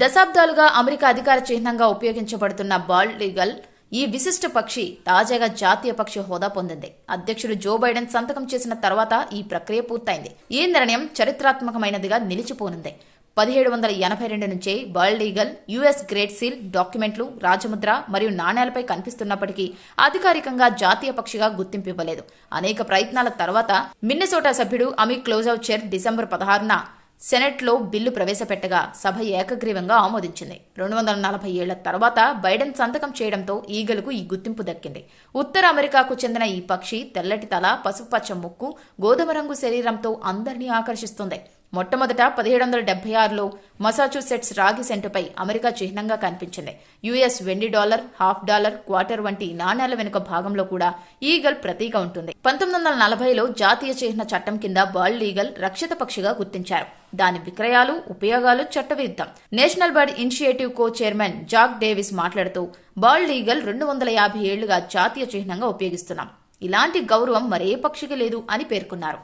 దశాబ్దాలుగా అమెరికా అధికార చిహ్నంగా ఉపయోగించబడుతున్న బాల్డ్ ఈగల్ ఈ విశిష్ట పక్షి తాజాగా జాతీయ పక్షి హోదా పొందింది. అధ్యక్షుడు జో బైడెన్ సంతకం చేసిన తర్వాత ఈ ప్రక్రియ పూర్తయింది. ఈ నిర్ణయం చరిత్రాత్మకమైనదిగా నిలిచిపోనుంది. పదిహేడు వందల ఎనభై రెండు నుంచే bald eagle US great seal డాక్యుమెంట్లు రాజముద్ర మరియు నాణేలపై కనిపిస్తున్నప్పటికీ అధికారికంగా జాతీయ పక్షిగా గుర్తింపు ఇవ్వలేదు. అనేక ప్రయత్నాల తర్వాత మిన్నెసోటా సభ్యుడు అమి క్లోజౌచర్ డిసెంబర్ పదహారున సెనెట్లో బిల్లు ప్రవేశపెట్టగా సభ ఏకగ్రీవంగా ఆమోదించింది. రెండు వందల నలభై ఏళ్ళ తర్వాత బైడెన్ సంతకం చేయడంతో ఈగలకు ఈ గుర్తింపు దక్కింది. ఉత్తర అమెరికాకు చెందిన ఈ పక్షి తెల్లటి తల పసుపుపచ్చ ముక్కు గోధుమ రంగు శరీరంతో అందరినీ ఆకర్షిస్తుంది. మొట్టమొదట పదిహేడు వందల డెబ్బై ఆరులో మసాచుసెట్స్ రాగి సెంటుపై అమెరికా చిహ్నంగా కనిపించింది. యుఎస్ వెండి డాలర్ హాఫ్ డాలర్ క్వార్టర్ వంటి నాణేల వెనుక భాగంలో కూడా ఈగల్ ప్రతీక ఉంటుంది. పంతొమ్మిది వందల నలభైలో జాతీయ చిహ్న చట్టం కింద బర్డ్ ఈగల్ రక్షిత పక్షిగా గుర్తించారు. దాని విక్రయాలు ఉపయోగాలు చట్టవిరుద్ధం. National bird initiative co chairman Jack Davis మాట్లాడుతూ బర్డ్ ఈగల్ రెండు వందల యాభై ఏళ్ళుగా జాతీయ చిహ్నంగా ఉపయోగిస్తున్నాం. ఇలాంటి గౌరవం మరే పక్షికి లేదు అని పేర్కొన్నారు.